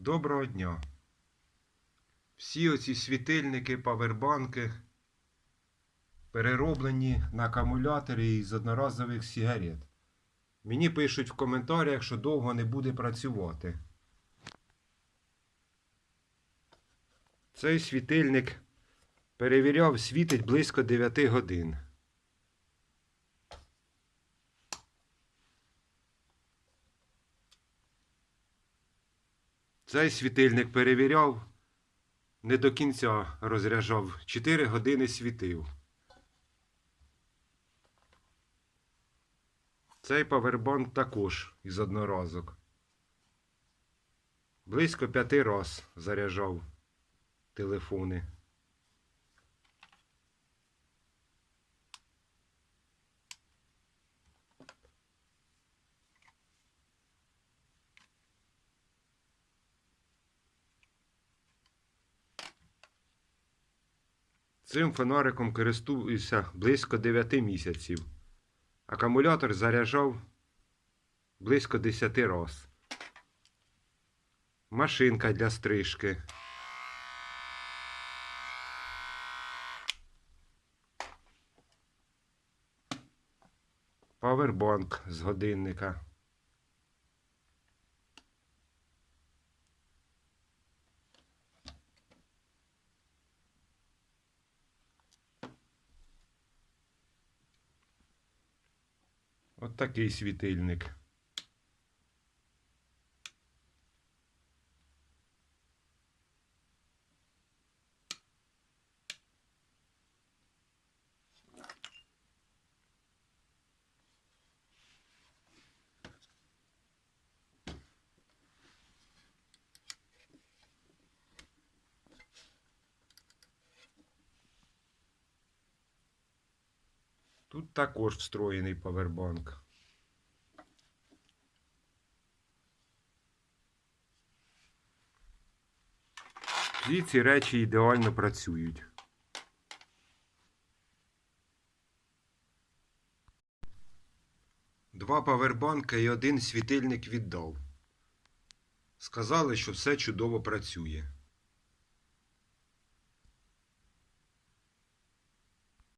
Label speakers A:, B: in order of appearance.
A: Доброго дня. Всі оці світильники, павербанки перероблені на акумулятори із одноразових сигарет. Мені пишуть в коментарях, що довго не буде працювати. Цей світильник перевіряв, світить близько 9 годин. Цей світильник перевіряв, не до кінця розряджав. 4 години світив. Цей павербанк також із одноразок. Близько п'яти раз заряджав телефони. Цим фонариком користуюся близько 9 місяців. Акумулятор заряджав близько 10 раз. Машинка для стрижки. Павербанк з годинника. От такий світильник. Тут також встроєний павербанк. Всі ці речі ідеально працюють. Два павербанка і один світильник віддав. Сказали, що все чудово працює.